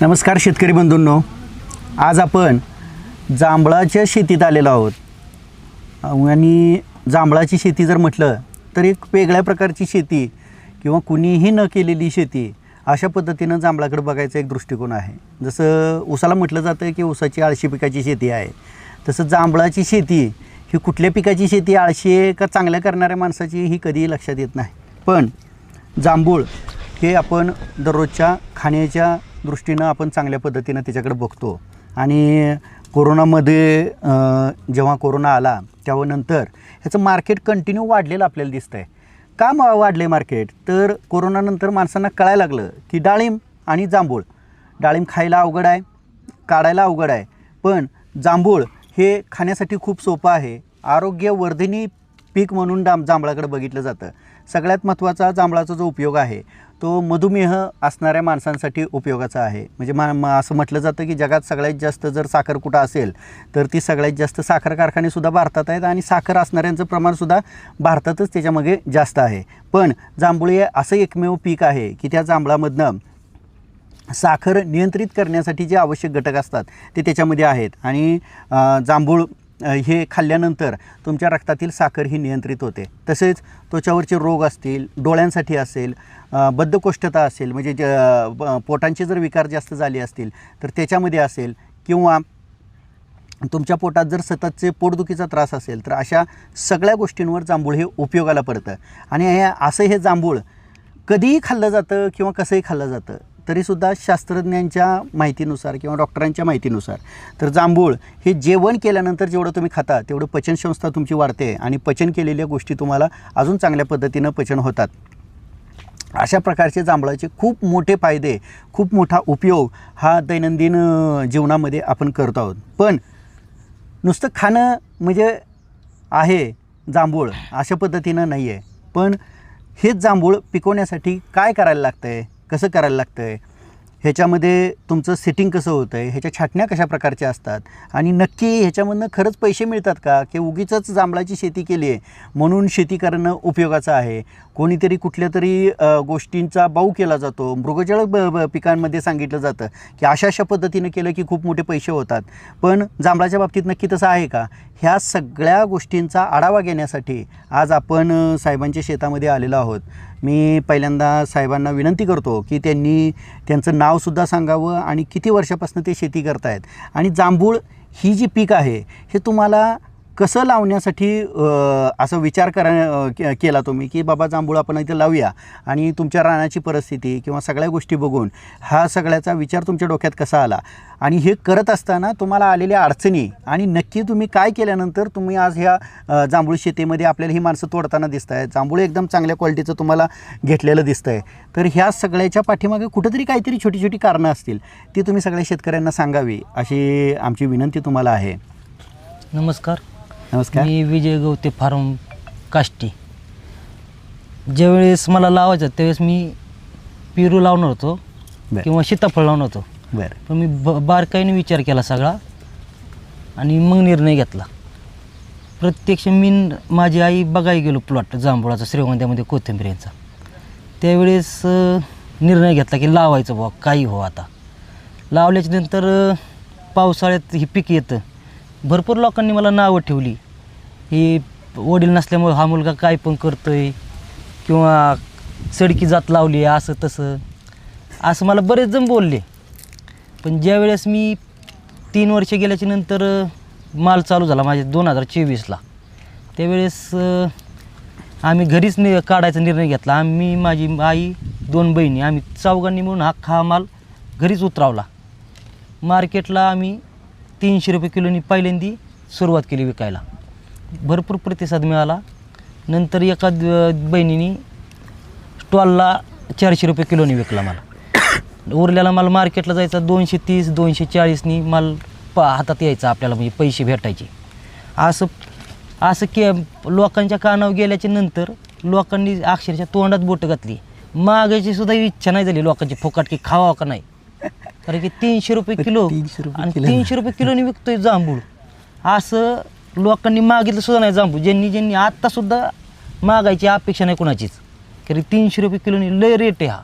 नमस्कार शेतकरी बंधूंनो. आज आपण जांभळाच्या शेतीत आलेलो आहोत. आणि जांभळाची शेती जर म्हटलं तर एक वेगळ्या प्रकारची शेती किंवा कुणीही न केलेली शेती अशा पद्धतीनं जांभळाकडे बघायचा एक दृष्टिकोन आहे. जसं उसाला म्हटलं जातं की उसाची आळशी पिकाची शेती आहे. तसं जांभळाची शेती ही कुठल्या पिकाची शेती आळशी आहे का चांगल्या करणाऱ्या माणसाची ही कधीही लक्षात येत नाही. पण जांभूळ हे आपण दररोजच्या खाण्याच्या दृष्टीनं आपण चांगल्या पद्धतीनं त्याच्याकडे बघतो. आणि कोरोनामध्ये जेव्हा कोरोना आला तेव्हा नंतर ह्याचं मार्केट कंटिन्यू वाढलेलं आपल्याला दिसतं आहे का मा वाढले मार्केट? तर कोरोनानंतर माणसांना कळायला लागलं की डाळिंब आणि जांभूळ. डाळिंब खायला अवघड आहे काढायला अवघड आहे. पण जांभूळ हे खाण्यासाठी खूप सोपं आहे. आरोग्यवर्धिनी पीक म्हणून डाम जांभळाकडे बघितलं जातं. सगळ्यात महत्त्वाचा जांभळाचा जो उपयोग आहे तो मधुमेह असणाऱ्या माणसांसाठी उपयोगाचा आहे. म्हणजे मा असं म्हटलं जातं की जगात सगळ्यात जास्त जर साखर कुठं असेल तर ती सगळ्यात जास्त साखर कारखानेसुद्धा भारतात आहेत आणि साखर असणाऱ्यांचं प्रमाणसुद्धा भारतातच त्याच्यामागे जास्त आहे. पण जांभूळ हे असं एकमेव पीक आहे की त्या जांभळामधनं साखर नियंत्रित करण्यासाठी जे आवश्यक घटक असतात ते त्याच्यामध्ये आहेत. आणि जांभूळ हे खाल्ल्यानंतर तुमच्या रक्तातील साखर ही नियंत्रित होते. तसेच त्वचावरचे रोग असतील डोळ्यांसाठी असेल बद्धकोष्ठता असेल म्हणजे ज पोटांचे जर विकार जास्त झाले असतील तर त्याच्यामध्ये असेल किंवा तुमच्या पोटात जर सततचे पोटदुखीचा त्रास असेल तर अशा सगळ्या गोष्टींवर जांभूळ हे उपयोगाला पडतं. आणि हे असं हे जांभूळ कधीही खाल्लं जातं किंवा कसंही खाल्लं जातं. तरीसुद्धा शास्त्रज्ञांच्या माहितीनुसार किंवा डॉक्टरांच्या माहितीनुसार तर जांभूळ हे जेवण केल्यानंतर जेवढं तुम्ही खाता तेवढं पचनसंस्था तुमची वाढते आणि पचन केलेल्या गोष्टी तुम्हाला अजून चांगल्या पद्धतीनं पचन होतात. अशा प्रकारचे जांभळाचे खूप मोठे फायदे खूप मोठा उपयोग हा दैनंदिन जीवनामध्ये आपण करतो आहोत. पण नुसतं खाणं म्हणजे आहे जांभूळ अशा पद्धतीनं नाही आहे पण हेच जांभूळ पिकवण्यासाठी काय करायला लागतं आहे कसं करायला लागतं आहे ह्याच्यामध्ये तुमचं सेटिंग कसं होतं आहे ह्याच्या छाटण्या कशा प्रकारच्या असतात? आणि नक्की ह्याच्यामधनं खरंच पैसे मिळतात का? की उगीचच जांभळाची शेती केली आहे म्हणून शेती करणं उपयोगाचं आहे. कोणीतरी कुठल्या तरी गोष्टींचा बाऊ केला जातो. मृगजळ ब ब पिकांमध्ये सांगितलं जातं की अशा अशा पद्धतीनं केलं की खूप मोठे पैसे होतात. पण जांभळाच्या बाबतीत नक्की तसं आहे का? ह्या सगळ्या गोष्टींचा आढावा घेण्यासाठी आज आपण साहेबांच्या शेतामध्ये आलेलो आहोत. मी पहिल्यांदा साहेबांना विनंती करतो की त्यांनी त्यांचं नावसुद्धा सांगावं आणि किती वर्षापासून ते शेती करतायत. आणि जांभूळ ही जी पीक आहे हे तुम्हाला कसं लावण्यासाठी असं विचार करा के- केला तुम्ही की बाबा जांभूळ आपण इथे लावूया आणि तुमच्या रानाची परिस्थिती किंवा सगळ्या गोष्टी बघून हा सगळ्याचा विचार तुमच्या डोक्यात कसा आला? आणि हे करत असताना तुम्हाला आलेल्या अडचणी आणि नक्की तुम्ही काय केल्यानंतर तुम्ही आज ह्या जांभूळ शेतीमध्ये आपल्याला ही माणसं तोडताना दिसत आहेत जांभूळ एकदम चांगल्या क्वालिटीचं तुम्हाला घेतलेलं दिसतं आहे तर ह्या सगळ्याच्या पाठीमागे कुठंतरी काहीतरी छोटी छोटी कारणं असतील ती तुम्ही सगळ्या शेतकऱ्यांना सांगावी अशी आमची विनंती तुम्हाला आहे. नमस्कार. नमस्कार. मी विजय गवते फार्म काष्टी. ज्यावेळेस मला लावायचं त्यावेळेस मी पेरू लावणार होतो बरं. किंवा सीताफळ लावणार होतो. बरं. पण मी ब बारकाईने विचार केला सगळा आणि मग निर्णय घेतला. प्रत्यक्ष मी न- माझी आई बघायला गेलो प्लॉट जांभुळाचा श्रीगोंद्यामध्ये कोथिंबीर यांचा. त्यावेळेस अ, निर्णय घेतला की लावायचं बुवा काही हो आता. लावल्याच्या नंतर अ, पावसाळ्यात ही पीक येतं. भरपूर लोकांनी मला नावं ठेवली. ही वडील नसल्यामुळे हा मुलगा काय पण करतो आहे किंवा सडकी जात लावली आहे असं तसं. असं मला बरेच जण बोलले. पण ज्यावेळेस मी तीन वर्ष गेल्याच्यानंतर माल चालू झाला माझे दोन हजार चोवीसला. त्यावेळेस आम्ही घरीच नि काढायचा निर्णय घेतला. आम्ही माझी आई दोन बहिणी आम्ही चौघांनी म्हणून हा खा माल घरीच उतरावला. मार्केटला आम्ही तीनशे रुपये किलोनी पहिल्यांदी सुरुवात केली विकायला. भरपूर प्रतिसाद मिळाला. नंतर एका द- बहिणीने स्टॉलला चारशे रुपये किलोनी विकला मला. उरलेला माल मार्केटला जायचा दोनशे तीस दोनशे चाळीसनी माल पा हातात यायचा आपल्याला म्हणजे पैसे भेटायचे. असं असं के लोकांच्या कानावर गेल्याच्यानंतर लोकांनी अक्षरशः तोंडात बोटं घातली. मागायची सुद्धा इच्छा नाही झाली लोकांची फुकट की खावा का नाही. कारण की तीनशे रुपये किलो 300 रुपये आणि किलो. तीनशे रुपये किलोनी विकतोय जांभूळ. असं लोकांनी मागितलं सुद्धा नाही जांभूळ. ज्यांनी ज्यांनी आत्तासुद्धा मागायची अपेक्षा नाही कोणाचीच. कारण तीनशे रुपये किलोनी लय रेट आहे हा.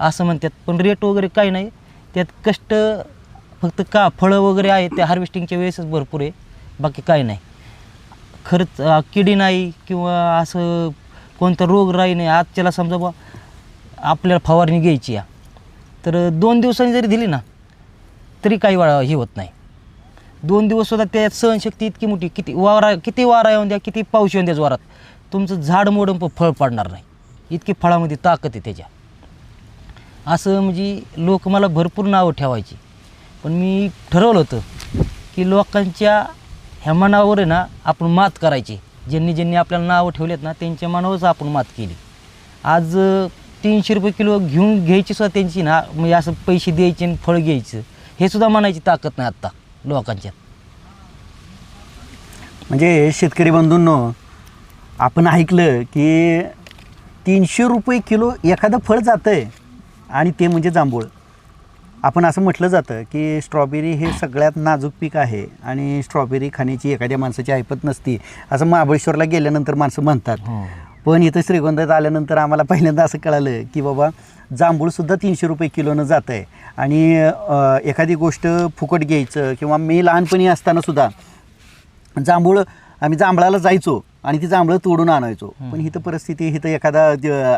असं म्हणतात. पण रेट वगैरे काही नाही. त्यात कष्ट फक्त का फळं वगैरे आहे ते हार्वेस्टिंगच्या वेळेसच भरपूर आहे. बाकी काय नाही. खरंच अं, किडी नाही किंवा असं कोणता रोग राही नाही. आजच्याला समजा बा आपल्याला फवारणी घ्यायची आहे. तर दोन दिवसांनी जरी दिली ना तरी काही वा हे होत नाही. दोन दिवस सुद्धा त्यात सहनशक्ती इतकी मोठी किती वारा किती वारा येऊन द्या किती पाऊस येऊन द्या जोरात तुमचं झाड मोडून पण फळ पाडणार नाही. इतकी फळामध्ये ताकद आहे त्याच्या. असं म्हणजे लोक मला भरपूर नावं ठेवायची. पण मी ठरवलं होतं की लोकांच्या ह्या मनावर आहे ना आपण मात करायची. ज्यांनी ज्यांनी आपल्याला नावं ठेवलेत ना त्यांच्या मनावरच आपण मात केली. आज तीनशे रुपये किलो घेऊन घ्यायची सुद्धा त्यांची ना म्हणजे असं पैसे द्यायचे आणि फळ घ्यायचं. हे सुद्धा म्हणायची ताकद नाही आत्ता लोकांच्यात म्हणजे शेतकरी बंधूंनो आपण ऐकलं की तीनशे रुपये किलो एखादं फळ जातं आहे आणि ते म्हणजे जांभूळ. आपण असं म्हटलं जातं की स्ट्रॉबेरी हे सगळ्यात नाजूक पीक आहे आणि स्ट्रॉबेरी खाण्याची एखाद्या माणसाची ऐपत नसती. असं महाबळेश्वरला गेल्यानंतर माणसं म्हणतात. हो. पण इथं श्रीगोंद्यात आल्यानंतर आम्हाला पहिल्यांदा असं कळालं की बाबा जांभूळसुद्धा तीनशे रुपये किलोनं जातं आहे. आणि एखादी गोष्ट फुकट घ्यायचं किंवा मी लहानपणी असतानासुद्धा जांभूळ आम्ही जांभळाला जायचो आणि ती जांभळं तोडून आणायचो. पण इथं परिस्थिती इथं एखादा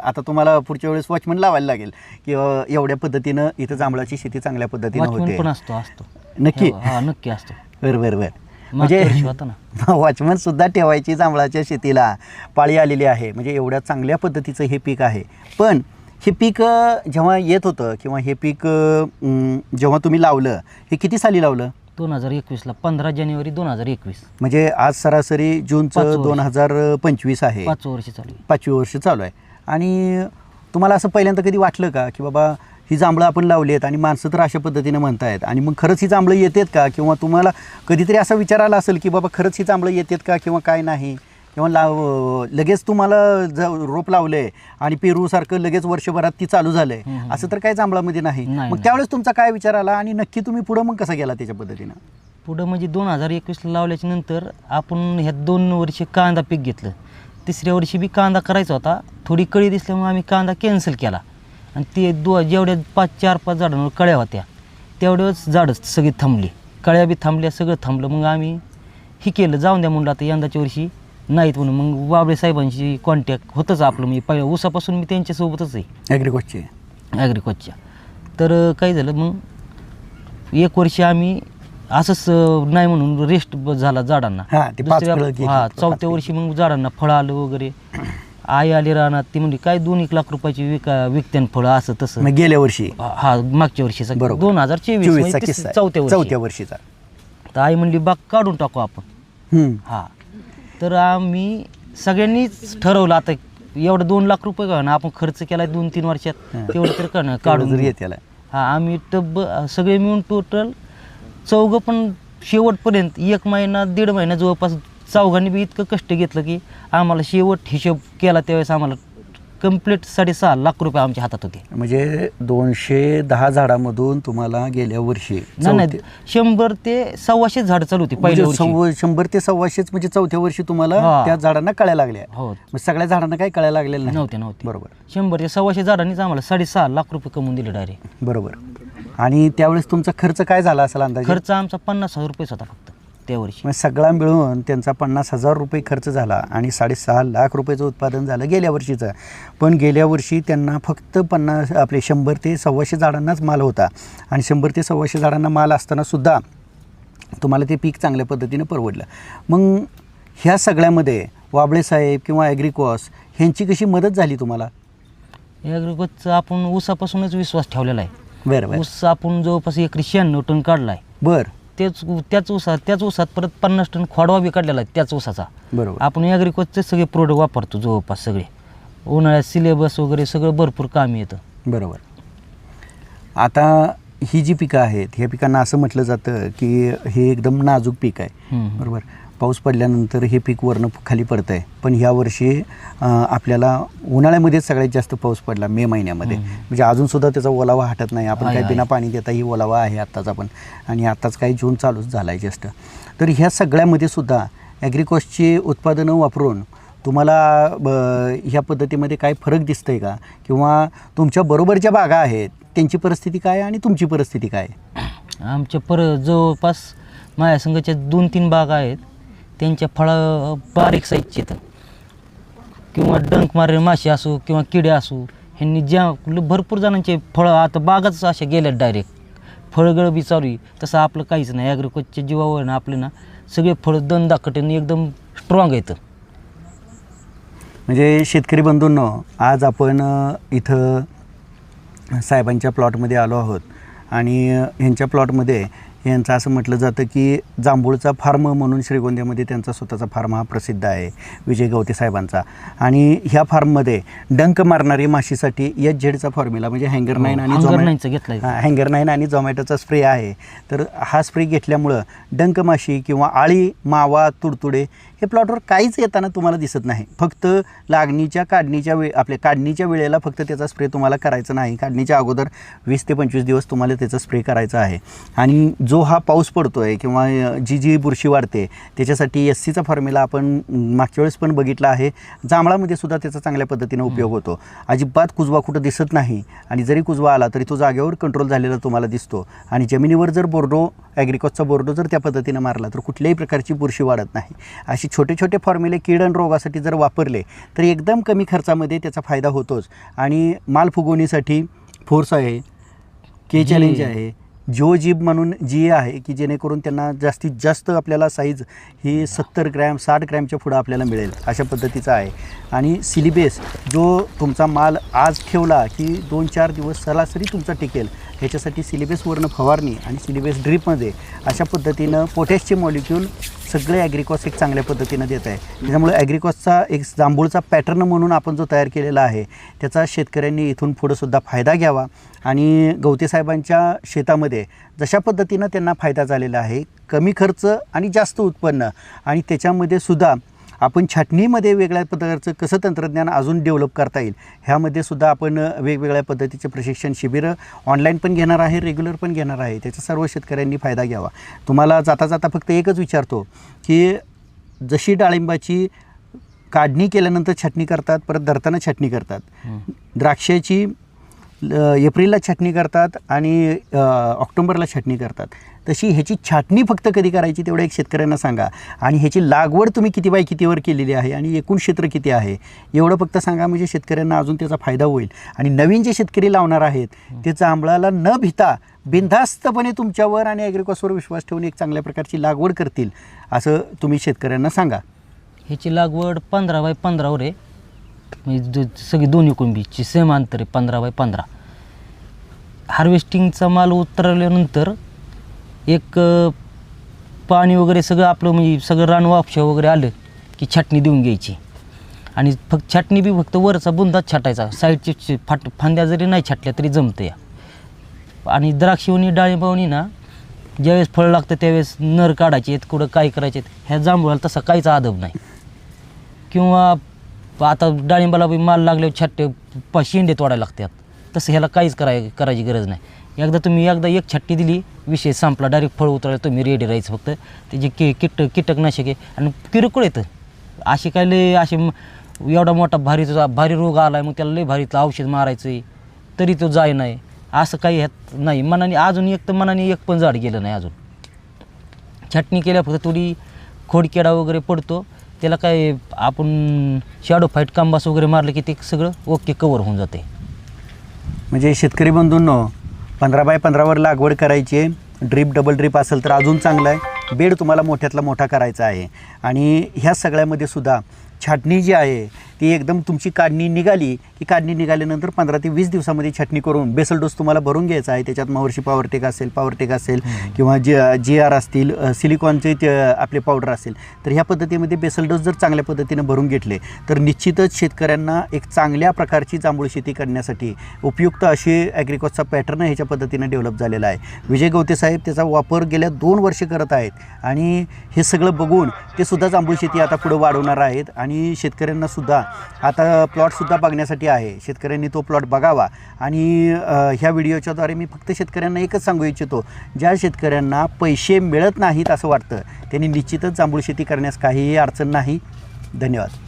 आता तुम्हाला पुढच्या वेळेस वॉचमन लावायला लागेल की एवढ्या पद्धतीनं इथं जांभळाची शेती चांगल्या पद्धतीनं होते. नक्की. नक्की असतो. बरं बरं बरं. म्हणजे वॉचमन सुद्धा ठेवायची जांभळाच्या शेतीला पाळी आलेली आहे. म्हणजे एवढ्या चांगल्या पद्धतीचं हे पीक आहे. पण हे पीक जेव्हा येत होतं किंवा हे पीक जेव्हा तुम्ही लावलं हे किती साली लावलं? दोन हजार एकवीसला पंधरा जानेवारी दोन हजार एकवीस. म्हणजे आज सरासरी जूनचं. दोन हजार पंचवीस आहे. पाच वर्ष चालू आहे. पाचवी वर्ष चालू आहे. आणि तुम्हाला असं पहिल्यांदा कधी वाटलं का? की बाबा ही जांभळं आपण लावली आहेत आणि माणसं तर अशा पद्धतीनं म्हणतायत. आणि मग खरंच ही जांभळं येतात का? किंवा तुम्हाला कधीतरी असा विचार आला असेल की बाबा खरंच ही जांभळं येतात का किंवा काय नाही? किंवा लाव लगेच तुम्हाला ज रोप लावलं आहे आणि पेरूसारखं लगेच वर्षभरात ती चालू झालं आहे हम्म. असं तर काय जांभळामध्ये नाही. मग. त्यावेळेस तुमचा काय विचार आला आणि नक्की तुम्ही पुढं मग कसा गेला त्याच्या पद्धतीनं? पुढं म्हणजे दोन हजार एकवीसला लावल्याच्या नंतर आपण ह्या दोन वर्षी कांदा पीक घेतलं. तिसऱ्या वर्षी बी कांदा करायचा होता. थोडी कळी दिसल्यामुळे आम्ही कांदा कॅन्सल केला. आणि ते दो जेवढ्या पाच चार पाच झाडांवर कळ्या होत्या तेवढ्याच झाडं सगळी थांबली. कळ्या बी थांबल्या सगळं थांबलं. मग आम्ही हे केलं जाऊन द्या म्हणलं आता यंदाच्या वर्षी नाहीत म्हणून. मग बाबळे साहेबांशी कॉन्टॅक्ट होतंच आपलं. म्हणजे पहिल्या ऊसापासून मी त्यांच्यासोबतच आहे. ॲग्रिकॉसचे ॲग्रिकॉचच्या तर काय झालं मग? एक वर्षी आम्ही असंच नाही म्हणून रेस्ट झाला झाडांना. हां, हा चौथ्या वर्षी मग झाडांना फळं आलं वगैरे. आई आली रानात ती म्हणजे काय दोन एक लाख रुपयाची विका विकत्यान फळं असं तसं मग गेल्या वर्षी हा मागच्या वर्षीचा बरोबर. दोन हजार चोवीस चोवीसचा म्हणजे किस्सा तिस- आहे. चौथ्या वर्षी चौथ्या वर्षीचा तर आई म्हणली बाग काढून टाकू आपण हम्म. हा तर आम्ही सगळ्यांनीच ठरवलं आता एवढं दोन लाख रुपये का ना आपण खर्च केला दोन तीन वर्षात. तेवढं तर काढून काढून जर घेऊ. येते याला. हा आम्ही टब सगळे मिळून टोटल चौघं पण शेवटपर्यंत एक महिना दीड महिना जवळपास चौघांनी बी इतकं कष्ट घेतलं की आम्हाला शेवट हिशोब केला त्यावेळेस आम्हाला कंप्लीट साडेसहा लाख रुपये आमच्या हातात होते. म्हणजे दोनशे दहा झाडामधून तुम्हाला गेल्या वर्षी नाही नाही चौथ्या- शंभर ते सव्वाशे झाड चालू होती पहिल्या म्हणजे वर्षी. सव्वा- शंभर ते सव्वाशेच म्हणजे चौथ्या वर्षी तुम्हाला हा. त्या झाडांना कळ्या लागल्या. हो. मग सगळ्या झाडांना काही कळ्या लागलेल्या नाही. नव्हते नव्हते बरोबर. शंभर ते सव्वाशे झाडांनीच आम्हाला साडेसहा लाख रुपये कमवून दिले डायरेक्ट बरोबर. आणि त्यावेळेस तुमचा खर्च काय झाला असेल अंदाजे? खर्च आमचा पन्नास हजार रुपयेच होता फक्त. त्या वर्षी. मग सगळा मिळून त्यांचा पन्नास हजार रुपये खर्च झाला आणि साडेसहा लाख रुपयाचं उत्पादन झालं गेल्या वर्षीचं. पण गेल्या वर्षी त्यांना फक्त पन्नास आपले शंभर ते सव्वाशे झाडांनाच माल होता. आणि शंभर ते सव्वाशे झाडांना माल असताना सुद्धा तुम्हाला ते पीक चांगल्या पद्धतीनं परवडलं. मग ह्या सगळ्यामध्ये वाबळे साहेब किंवा ॲग्रिकॉस ह्यांची कशी मदत झाली तुम्हाला? ॲग्रिकॉजचा आपण ऊसापासूनच विश्वास ठेवलेला आहे. बरं बरं. ऊस आपण जवळपास एकरी शहाण्णव टन काढला आहे बरं. तेच त्याच ऊसात त्याच ऊसात परत पन्नास टन खोडवा बी काढलेला आहे त्याच ऊसाचा बरोबर. आपण ॲग्रिकॉजचे सगळे प्रोडक्ट वापरतो जवळपास सगळे. उन्हाळ्यात सिलेबस वगैरे सगळं भरपूर काम येतं. बरोबर. आता ही जी पिकं आहेत ह्या पिकांना असं म्हटलं जातं की हे एकदम नाजूक पीक आहे. बरोबर. पाऊस पडल्यानंतर हे पीक वरनं खाली पडतं आहे पण ह्या वर्षी अं, आपल्याला उन्हाळ्यामध्येच सगळ्यात जास्त पाऊस पडला मे महिन्यामध्ये. म्हणजे अजूनसुद्धा त्याचा ओलावा हटत नाही. आपण आहे, काही आहे. बिना पाणी देता ही ओलावा आहे आत्ताचा पण. आणि आत्ताच काही जून चालूच झाला आहे जस्ट. तर ह्या सगळ्यामध्ये सुद्धा ॲग्रिकॉसची उत्पादनं वापरून तुम्हाला ब ह्या पद्धतीमध्ये काय फरक दिसतंय का? किंवा तुमच्या बरोबरच्या बागा आहेत त्यांची परिस्थिती काय आहे आणि तुमची परिस्थिती काय? आहे? आमच्या पर जवळपास माझ्या संघाच्या दोन तीन बागा आहेत. त्यांच्या फळं बारीक साईजचे आहेत किंवा डंक मारलेले मासे असो किंवा किडे असो ह्यांनी ज्या भरपूर जणांचे फळं आता बागाच अशा गेल्यात डायरेक्ट फळगळ बी चालू आहे. तसं आपलं काहीच नाही. ॲग्रिकल्चरच्या जीवावर ना आपले ना सगळे फळं दन दाखटेने एकदम स्ट्रॉंग आहेत. म्हणजे शेतकरी बंधूंनो आज आपण इथं साहेबांच्या प्लॉटमध्ये आलो आहोत. आणि ह्यांच्या प्लॉटमध्ये यांचं असं म्हटलं जातं की जांभूळचा फार्म म्हणून श्रीगोंद्यामध्ये त्यांचा स्वतःचा फार्म हा प्रसिद्ध आहे विजय गवते साहेबांचा. आणि ह्या फार्ममध्ये डंक मारणारी माशीसाठी एच झेडचा फॉर्म्युला म्हणजे हँगर नाईन आणि हंगर हा, हँगर नाईन आणि झोमॅटोचा स्प्रे आहे. तर हा स्प्रे घेतल्यामुळं डंक माशी किंवा आळी मावा तुडतुडे हे प्लॉटवर काहीच येताना तुम्हाला दिसत नाही. फक्त लागणीच्या काढणीच्या वे आपल्या काढणीच्या वेळेला फक्त त्याचा स्प्रे तुम्हाला करायचा नाही. काढणीच्या अगोदर वीस ते पंचवीस दिवस तुम्हाला त्याचा स्प्रे करायचा आहे. आणि जो हा पाऊस पडतो आहे किंवा जी जी बुरशी वाढते त्याच्यासाठी एस सीचा फॉर्म्युला आपण मागच्या वेळेस पण बघितला आहे. जांभळामध्ये सुद्धा त्याचा चांगल्या पद्धतीनं उपयोग होतो. अजिबात कुजवा कुठं दिसत नाही आणि जरी कुजवा आला तरी तो जागेवर कंट्रोल झालेला तुम्हाला दिसतो. आणि जमिनीवर जर बोर्डो ॲग्रिकॉसचा बोर्डो जर त्या पद्धतीनं मारला तर कुठल्याही प्रकारची बुरशी वाढत नाही. अशी छोटे छोटे फॉर्म्युले कीड आणि रोगासाठी जर वापरले तर एकदम कमी खर्चामध्ये त्याचा फायदा होतोच. आणि माल फुगवणीसाठी फोर्स आहे के जी. चॅलेंज आहे जो जीब म्हणून जी आहे की जेणेकरून त्यांना जास्तीत जास्त आपल्याला साईज ही सत्तर ग्रॅम साठ ग्रॅमच्या पुढं आपल्याला मिळेल अशा पद्धतीचा आहे. आणि सिलिबेस जो तुमचा माल आज ठेवला की दोन चार दिवस सरासरी तुमचा टिकेल. ह्याच्यासाठी सिलेबसवरनं फवारणी आणि सिलेबस ड्रीपमध्ये अशा पद्धतीनं पोटॅशचे मॉलिक्यूल सगळे ॲग्रिकॉस एक चांगल्या पद्धतीनं देत आहे. त्याच्यामुळे ॲग्रिकॉसचा एक जांभूळचा पॅटर्न म्हणून आपण जो तयार केलेला आहे त्याचा शेतकऱ्यांनी इथून पुढंसुद्धा फायदा घ्यावा आणि गवतेसाहेबांच्या शेतामध्ये जशा पद्धतीनं त्यांना फायदा झालेला आहे कमी खर्च आणि जास्त उत्पन्न आणि त्याच्यामध्ये सुद्धा आपण छाटणीमध्ये वेगळ्या प्रकारचं कसं तंत्रज्ञान अजून डेव्हलप करता येईल? ह्यामध्ये सुद्धा आपण वेगवेगळ्या पद्धतीचे प्रशिक्षण शिबिरं ऑनलाईन पण घेणार आहे रेग्युलर पण घेणार आहे. त्याचा सर्व शेतकऱ्यांनी फायदा घ्यावा. तुम्हाला जाता जाता फक्त एकच विचारतो की जशी डाळिंबाची काढणी केल्यानंतर छाटणी करतात परत धरताना छाटणी करतात. द्राक्षाची एप्रिलला छाटणी करतात आणि ऑक्टोबरला छाटणी करतात. तशी ह्याची छाटणी फक्त कधी करायची तेवढं एक शेतकऱ्यांना सांगा. आणि ह्याची लागवड तुम्ही किती बाय कितीवर केलेली आहे आणि एकूण क्षेत्र किती आहे एवढं फक्त सांगा म्हणजे शेतकऱ्यांना अजून त्याचा फायदा होईल. आणि नवीन जे शेतकरी लावणार आहेत ते जांभळाला न भिता बिनधास्तपणे तुमच्यावर आणि ॲग्रिकॉसवर विश्वास ठेवून एक चांगल्या प्रकारची लागवड करतील असं तुम्ही शेतकऱ्यांना सांगा. ह्याची लागवड पंधरा बाय पंधरावर आहे. म्हणजे जो- सगळी दोन्ही कुंभीची सेम अंतर आहे पंधरा बाय पंधरा. हार्वेस्टिंगचा माल उतरल्यानंतर एक पाणी वगैरे सगळं आपलं म्हणजे सगळं रान वापशा वगैरे आलं की छाटणी देऊन घ्यायची. आणि फक्त छाटणी बी फक्त वरचा बुंदाच छाटायचा. साईडचे फाट फांद्या जरी नाही छाटल्या तरी जमतं या आणि द्राक्षवणी डाळिंबावणी ना ज्यावेळेस फळं लागतं त्यावेळेस नर काढायचे आहेत कुठं काय करायचे आहेत ह्या जांभळाला तसा काहीच आदब नाही. किंवा आता डाळिंबाला बी माल लागल्यावर छट्टे शेंडे तोडायला लागतात. तसं ह्याला काहीच कराय करायची गरज नाही. एकदा तुम्ही एकदा एक छट्टी दिली विषय संपला डायरेक्ट फळ उतरायला तुम्ही रेडी राहायचं फक्त. त्याचे कि किट कीटकनाशक आहे आणि किरकोळ येतं असे काय लय असे एवढा मोठा भारीचा भारी रोग आला आहे मग त्याला लय भारीचं औषध मारायचं आहे तरी तो जाय नाही असं काही ह्यात नाही. मनाने अजून एक तर मनाने एक पण झाड गेलं नाही अजून. छाटणी केल्या फक्त थोडी खोडकेडा वगैरे पडतो. त्याला काय आपण शॅडो फाईट कांबास वगैरे मारलं की ते सगळं ओके कवर होऊन जाते. म्हणजे शेतकरी बंधूंनो पंधरा बाय पंधरावर लागवड करायची आहे. ड्रीप डबल ड्रीप असेल तर अजून चांगलं आहे. बेड तुम्हाला मोठ्यातला मोठा करायचा आहे. आणि ह्या सगळ्यामध्ये सुद्धा छाटणी जी आहे ती एकदम तुमची काढणी निघाली की काढणी निघाल्यानंतर पंधरा ते वीस दिवसामध्ये छाटणी करून बेसल डोस तुम्हाला भरून घ्यायचा आहे. त्याच्यात महर्षी पॉवरटेक असेल पॉवरटेक असेल किंवा जे जी आर असतील सिलिकॉनचे आपले पावडर असेल तर ह्या पद्धतीमध्ये बेसल डोस जर चांगल्या पद्धतीनं भरून घेतले तर निश्चितच शेतकऱ्यांना एक चांगल्या प्रकारची जांभूळ शेती करण्यासाठी उपयुक्त अशी ॲग्रिकॉसचा पॅटर्न ह्याच्या पद्धतीनं डेव्हलप झालेला आहे. विजय गवते साहेब त्याचा वापर गेल्या दोन वर्ष करत आहेत आणि हे सगळं बघून ते सुद्धा जांभूळ शेती आता पुढं वाढवणार आहेत आणि शेतकऱ्यांना सुद्धा आता प्लॉटसुद्धा बघण्यासाठी आहे. शेतकऱ्यांनी तो प्लॉट बघावा. आणि ह्या व्हिडिओच्याद्वारे मी फक्त शेतकऱ्यांना एकच सांगू इच्छितो. ज्या शेतकऱ्यांना पैसे मिळत नाहीत असं वाटतं त्यांनी निश्चितच जांभूळ शेती करण्यास काहीही अडचण नाही. धन्यवाद.